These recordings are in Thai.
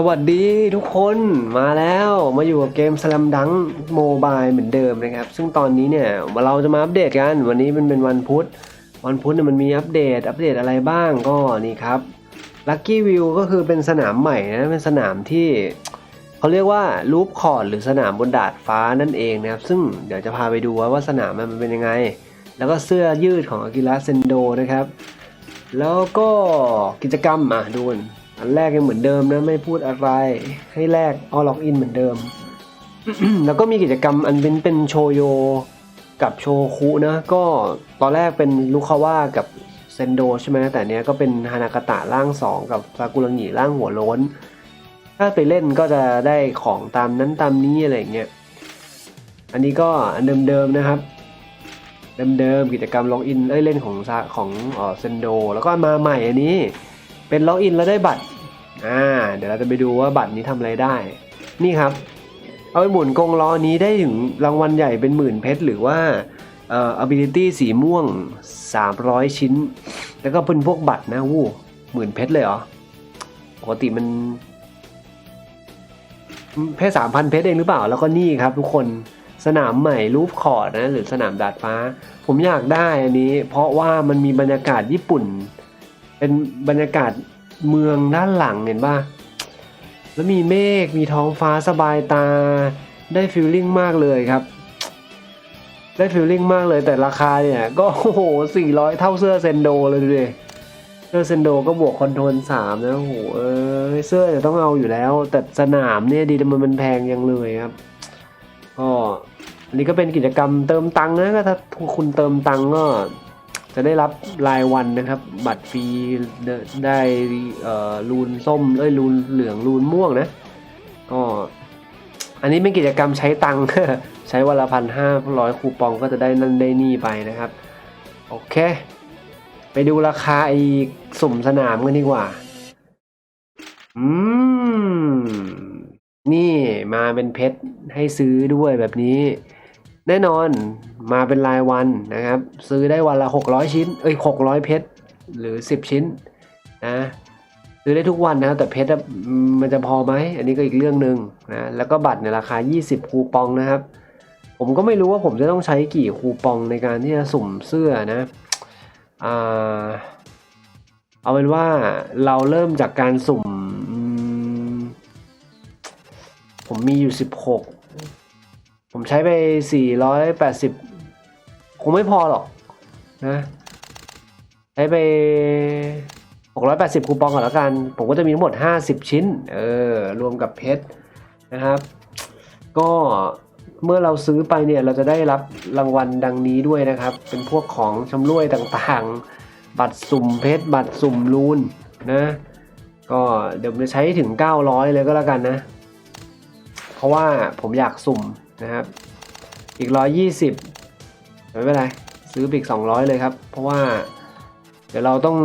สวัสดีทุกคนมาแล้วมาอยู่กับเกม Slam Dunk Mobile เหมือนเดิมนะครับ ซึ่งตอนนี้เนี่ยเราจะมาอัปเดตกัน วันนี้มันเป็นวันพุธ วันพุธเนี่ยมันมีอัปเดต อัปเดตอะไรบ้างก็นี่ครับ Lucky View ก็คือเป็นสนามใหม่นะเป็นสนามที่เขาเรียกว่าลูปคอร์ดหรือสนามบนดาดฟ้านั่นเองนะครับ ซึ่งเดี๋ยวจะพาไปดูว่าวาสนามมันเป็นยังไง แล้วก็เสื้อยืดของอากิระเซนโดนะครับ แล้วก็กิจกรรมอะดูกัน อันแรกยังเหมือนเดิมนะไม่พูดอะไรให้แรกเอาล็อกอินเหมือนเดิม แล้วก็มีกิจกรรมอันเป็นเป็นโชโยกับโชคุนะก็ตอนแรกเป็นลูคาว่ากับเซนโดใช่ไหมแต่เนี้ยก็เป็นฮานากาตะร่างสองกับซากุระงิร่างหัวโล้น ถ้าไปเล่นก็จะได้ของตามนั้นตามนี้อะไรอย่างเงี้ยอันนี้ก็อันเดิมๆนะครับเดิมๆกิจกรรมล็อกอินเล่นของของเซนโดแล้วก็มาใหม่อันนี้ เป็นล็อกอินแล้วได้บัตร อ่า เดี๋ยวเราจะไปดูว่าบัตรนี้ทำอะไรได้ นี่ครับ เอาไปหมุนกงล้อนี้ได้ถึงรางวัลใหญ่เป็นหมื่นเพชรหรือว่าเอ่อ ability สีม่วง 300 ชิ้น แล้วก็เป็นพวกบัตรนะวู้หมื่นเพชรเลยเหรอ ปกติมันแค่สามพันเพชรเองหรือเปล่า แล้วก็นี่ครับทุกคนสนามใหม่รูฟคอร์ดนะ หรือสนามดาดฟ้า ผมอยากได้อันนี้ เพราะว่ามันมีบรรยากาศญี่ปุ่น เป็นบรรยากาศเมืองด้านหลังเห็นป่ะ แล้วมีเมฆ มีท้องฟ้าสบายตา ได้ฟิลลิ่งมากเลยครับ ได้ฟิลลิ่งมากเลยแต่ราคาเนี่ย ก็โอ้โหสี่ร้อยเท่าเสื้อเซนโดเลยดูดิเสื้อเซนโดก็บวกคอนโทรลสามนะโอ้โหเอ้เสื้อเนี่ยต้องเอาอยู่แล้ว แต่สนามเนี่ยดีแต่มันมันแพงยังเลยครับก็อันนี้ก็เป็นกิจกรรมเติมตังค์นะก็ถ้าคุณเติมตังค์ก็ จะได้รับรายวันนะครับ บัตรฟรีได้รูนส้มเอ้ยรูนเหลืองรูนม่วงนะ ก็อันนี้เป็นกิจกรรมใช้ตังค์ใช้วันละพันห้าร้อยคูปองก็จะได้นั่นได้นี่ไปนะครับ โอเค ไปดูราคาไอ้สุ่มสนามกันดีกว่า อืม นี่มาเป็นเพชรให้ซื้อด้วยแบบนี้ แน่นอน มาเป็นรายวันนะครับ ซื้อได้วันละ 600 ชิ้น เอ้ย 600 เพชรหรือ 10 ชิ้นนะซื้อได้ทุกวันนะครับแต่เพชรมันจะพอไหมอันนี้ก็อีกเรื่องหนึ่งนะแล้วก็บัตรในราคา 20 คูปองนะครับ ผมก็ไม่รู้ว่าผมจะต้องใช้กี่คูปองในการที่จะสุ่มเสื้อนะอ่าเอาเป็นว่าเราเริ่มจากการสุ่มอืมผมมีอยู่ 16 ผมใช้ไป 480 คงไม่พอหรอกนะใช้ไป 680 คูปองก่อนแล้วกัน ผมก็จะมีทั้งหมด 50 ชิ้น เออ รวมกับเพชรนะครับ ก็เมื่อเราซื้อไปเนี่ยเราจะได้รับรางวัลดังนี้ด้วยนะครับ เป็นพวกของชำร่วยต่างๆ บัตรสุ่มเพชร บัตรสุ่มรูนนะ ก็เดี๋ยวจะใช้ถึง 900 เลยก็แล้วกันนะ เพราะว่าผมอยากสุ่มนะครับ อีก 120 ไม่เป็นไรซื้อไปอีก200เลยครับ เพราะว่า เดี๋ยวเราต้อง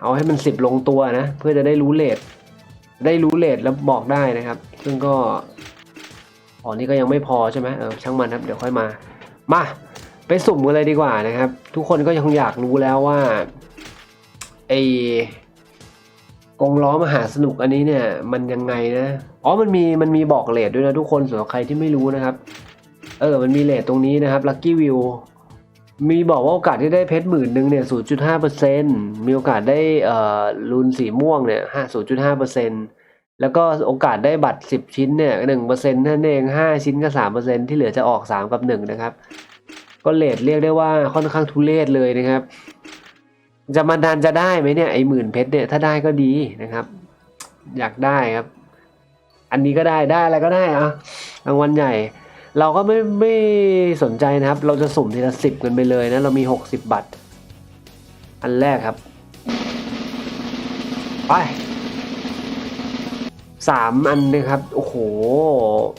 เอาให้มัน10ลงตัวนะ เพื่อจะได้รู้เลทได้รู้เลทแล้วบอกได้นะครับ ซึ่งก็อ๋อนี่ก็ยังไม่พอใช่ไหมเออช่างมันครับ เดี๋ยวค่อยมา มา ไปสุ่มกันเลยดีกว่านะครับ ทุกคนก็ยังอยากรู้แล้วว่าไอกงล้อมหาสนุกอันนี้เนี่ย มันยังไงนะ อ๋อ มันมีมันมีบอกเลทด้วยนะทุกคนสำหรับใครที่ไม่รู้นะครับ ออมันมีเลทตรงนี้นะครับ Lucky View มีบอกว่าโอกาสที่ได้เพชรหมื่นหนึ่งเนี่ย0.5%มีโอกาสได้เอ่อรูนสีม่วงเนี่ย0.5%แล้วก็โอกาสได้บัตร10ชิ้นเนี่ย1%นั่นเอง5ชิ้นก็3%ที่เหลือจะออก3กับ1นะครับ ก็เลทเรียกได้ว่าค่อนข้างทุเรศเลยนะครับ จะมาดันจะได้ไหมเนี่ยไอหมื่นเพชรเนี่ยถ้าได้ก็ดีนะครับ อยากได้ครับ อันนี้ก็ได้ได้อะไรก็ได้อะรางวัลใหญ่ เราก็ไม่ไม่สนใจนะครับ เราจะสุ่มทีละสิบกันไปเลยนะ เรามีหกสิบบัตร อันแรกครับ ไปสามอันนะครับ โอ้โห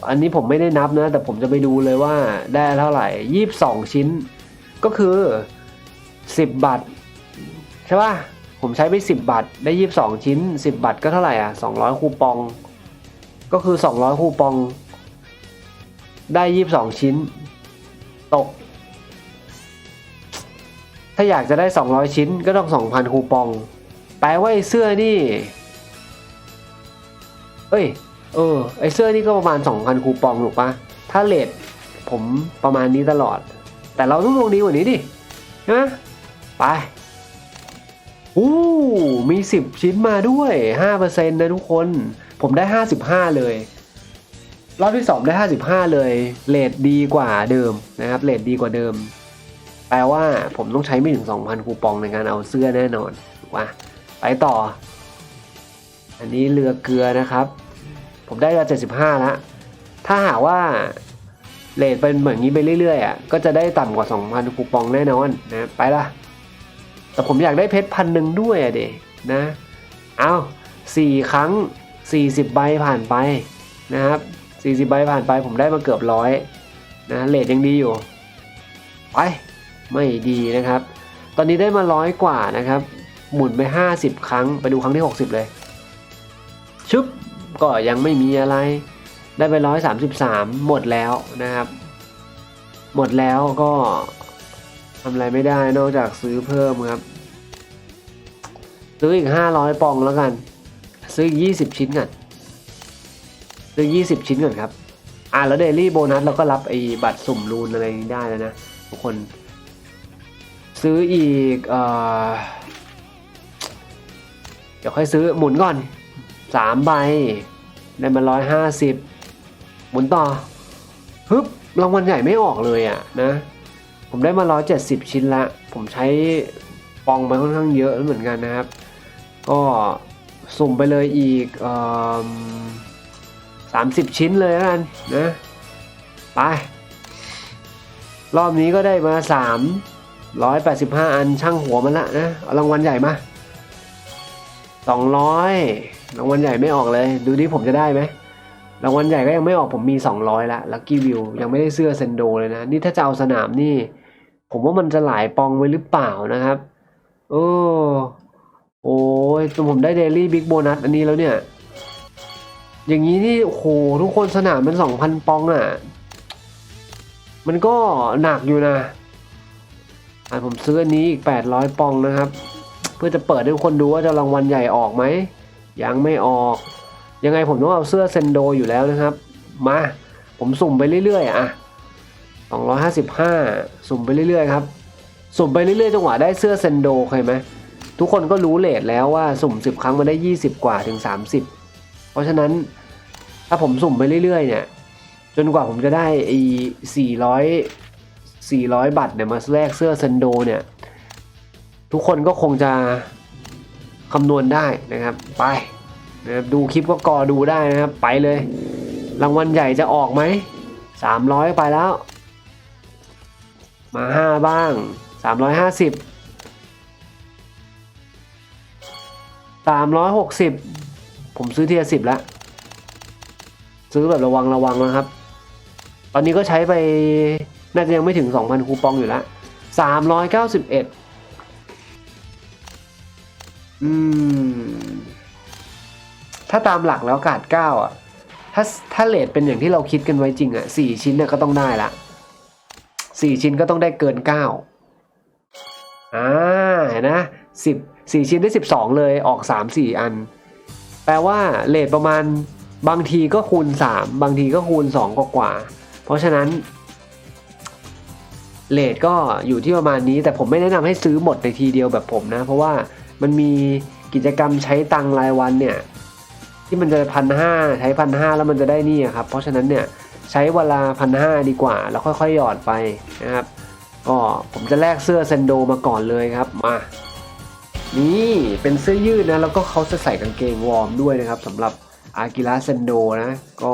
อันนี้ผมไม่ได้นับนะ แต่ผมจะไปดูเลยว่าได้เท่าไหร่ยี่สิบสองชิ้น ก็คือสิบบัตรใช่ป่ะ ผมใช้ไปสิบบัตรได้ยี่สิบสองชิ้นสิบบัตรก็เท่าไหร่อะสองร้อยคูปอง ก็คือสองร้อยคูปอง ได้ยี่สิบสองชิ้น ตก ถ้าอยากจะได้สองร้อยชิ้นก็ต้องสองพันคูปอง แปลว่าไอ้เสื้อนี่ เอ้ย เออ ไอเสื้อนี่ก็ประมาณ2,000คูปองถูกปะถ้าเลทผมประมาณนี้ตลอด แต่เราต้องลงดีกว่านี้ดิใช่ไหมไปอู้มี 10 ชิ้นมาด้วย5%นะทุกคน ผมได้ 55 เลย รอบที่2ได้ 55 เลยเลทดีกว่าเดิมนะครับเลทดีกว่าเดิม แปลว่าผมต้องใช้ไม่ถึง 2,000 คูปองในการเอาเสื้อแน่นอนถูกปะไปต่อ อันนี้เรือเกลือนะครับ ผมได้มา75แล้วถ้าหากว่าเลทเป็นเหมือนนี้ไปเรื่อยๆอะก็จะได้ต่ำกว่า 2,000 คูปองแน่นอนนะไปละแต่ผมอยากได้เพชรพันหนึ่งด้วยอะเดนะเอาสี่ครั้ง 40 ใบผ่านไปนะครับ 40ใบผ่านไปผมได้มาเกือบร้อยนะเลทยังดีอยู่ ไป ไม่ดีนะครับ ตอนนี้ได้มาร้อยกว่านะครับ หมุนไป 50 ครั้ง ไปดูครั้งที่ 60 เลย ชึบ ก็ยังไม่มีอะไร ได้ไปร้อยสามสิบสามหมดแล้วนะครับ หมดแล้วก็ทำอะไรไม่ได้นอกจากซื้อเพิ่มครับ ซื้ออีกห้าร้อยปองแล้วกัน ซื้ออีกยี่สิบชิ้นก่อ เลือก20 ชิ้นก่อนครับ อ่าแล้วเดลี่โบนัสเราก็รับไอ้บัตรสุ่มรูนอะไรนี้ได้แล้วนะทุกคน ซื้ออีกเดี๋ยวค่อยซื้อหมุนก่อนสามใบได้มาร้อยห้าสิบหมุนต่อฮึบรางวัลใหญ่ไม่ออกเลยอะนะ ผมได้มาร้อยเจ็ดสิบชิ้นละ ผมใช้ปองไปค่อนข้างเยอะเหมือนกันนะครับ ก็สุ่มไปเลยอีกอ 30 ชิ้นเลยแล้นนะไป รอบนี้ก็ได้มา 385 อันช่างหัวมันละนะเอารางวัลใหญ่มา 200 รางวัลใหญ่ไม่ออกเลย ดูดิผมจะได้ไหมรางวัลใหญ่ก็ยังไม่ออกผมมี 200 ละลัคกี้วิวยังไม่ได้เสื้อเซนโดเลยนะ นี่ถ้าจะเอาสนามนี่ ผมว่ามันจะหลายปองไว้หรือเปล่านะครับ โอ้โอ้ยผมได้เดลี่บิ๊กโบนัสอันนี้แล้วเนี่ย อย่างนี้นี่โอ้โหทุกคนสนามมัน2,000ปองอะ มันก็หนักอยู่นะอะผมซื้ออันนี้อีก800ปองนะครับ เพื่อจะเปิดให้ทุกคนดูว่าจะรางวัลใหญ่ออกไหมยังไม่ออก ยังไงผมต้องเอาเสื้อเซนโดอยู่แล้วนะครับ มา ผมสุ่มไปเรื่อยๆอะ255 สุ่มไปเรื่อยๆครับ สุ่มไปเรื่อยๆจังหวะได้เสื้อเซนโดเคยไหมทุกคนก็รู้เลทแล้วว่าสุ่ม 10 ครั้งมันได้ 20 กว่าถึง 30 เพราะฉะนั้นถ้าผมสุ่มไปเรื่อยๆ เนี่ย จนกว่าผมจะได้ไอ้400 400บัตรเนี่ยมาแลกเสื้อเซนโดเนี่ย ทุกคนก็คงจะคำนวณได้นะครับ ไปนะครับดูคลิปก็กอดูได้นะครับ ไปเลย รางวัลใหญ่จะออกไหมสามร้อยไปแล้ว มาห้าบ้างสามร้อยห้าสิบสามร้อยหกสิบ ผมซื้อเทียสิบแล้ว ซื้อแบบระวังระวังนะครับ ตอนนี้ก็ใช้ไปน่าจะยังไม่ถึง 2,000 คูปองอยู่แล้ว391 อืม ถ้าตามหลักแล้วกาดเก้าอะ ถ้าถ้าเลทเป็นอย่างที่เราคิดกันไว้จริงอะสี่ชิ้นเนี่ยก็ต้องได้ละสี่ชิ้นก็ต้องได้เกินเก้าอ่าเห็นนะสิบสี่ชิ้นได้สิบสองเลยออกสามสี่อัน แปลว่าเลทประมาณบางทีก็คูณสามบางทีก็คูณสองกว่า เพราะฉะนั้นเลทก็อยู่ที่ประมาณนี้ แต่ผมไม่แนะนำให้ซื้อหมดในทีเดียวแบบผมนะ เพราะว่ามันมีกิจกรรมใช้ตังรายวันเนี่ย ที่มันจะพันห้าใช้พันห้าแล้วมันจะได้นี่ครับ เพราะฉะนั้นเนี่ยใช้เวลาพันห้าดีกว่า แล้วค่อยๆหยอดไปนะครับก็ผมจะแลกเสื้อเซนโดมาก่อนเลยครับมา นี่เป็นเสื้อยืดนะแล้วก็เขาจะใส่กางเกงวอร์มด้วยนะครับสำหรับอากิระเซนโดนะก็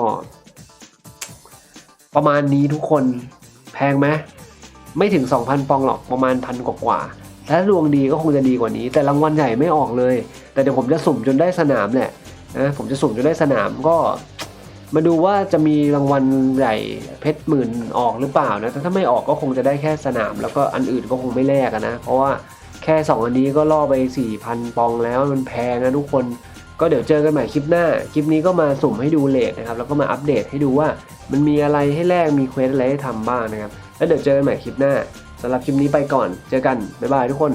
ประมาณนี้ทุกคนแพงไหมไม่ถึง 2,000ปองหรอกประมาณพันกว่าๆถ้าดวงดีก็คงจะดีกว่านี้ แต่รางวัลใหญ่ไม่ออกเลย แต่เดี๋ยวผมจะสุ่มจนได้สนามแหละนะผมจะสุ่มจนได้สนามก็ มาดูว่าจะมีรางวัลใหญ่เพชรหมื่นออกหรือเปล่านะแต่ถ้าไม่ออกก็คงจะได้แค่สนาม แล้วก็อันอื่นก็คงไม่แลกนะ เพราะว่า แค่ 2 อันนี้ก็ล่อไป 4,000 ปองแล้วมันแพงนะทุกคน ก็เดี๋ยวเจอกันใหม่คลิปหน้า คลิปนี้ก็มาสุ่มให้ดูเลทนะครับ แล้วก็มาอัปเดตให้ดูว่ามันมีอะไรให้แลกมีเควสอะไรให้ทำบ้างนะครับ แล้วเดี๋ยวเจอกันใหม่คลิปหน้าสำหรับคลิปนี้ไปก่อน เจอกัน บ๊ายบายทุกคน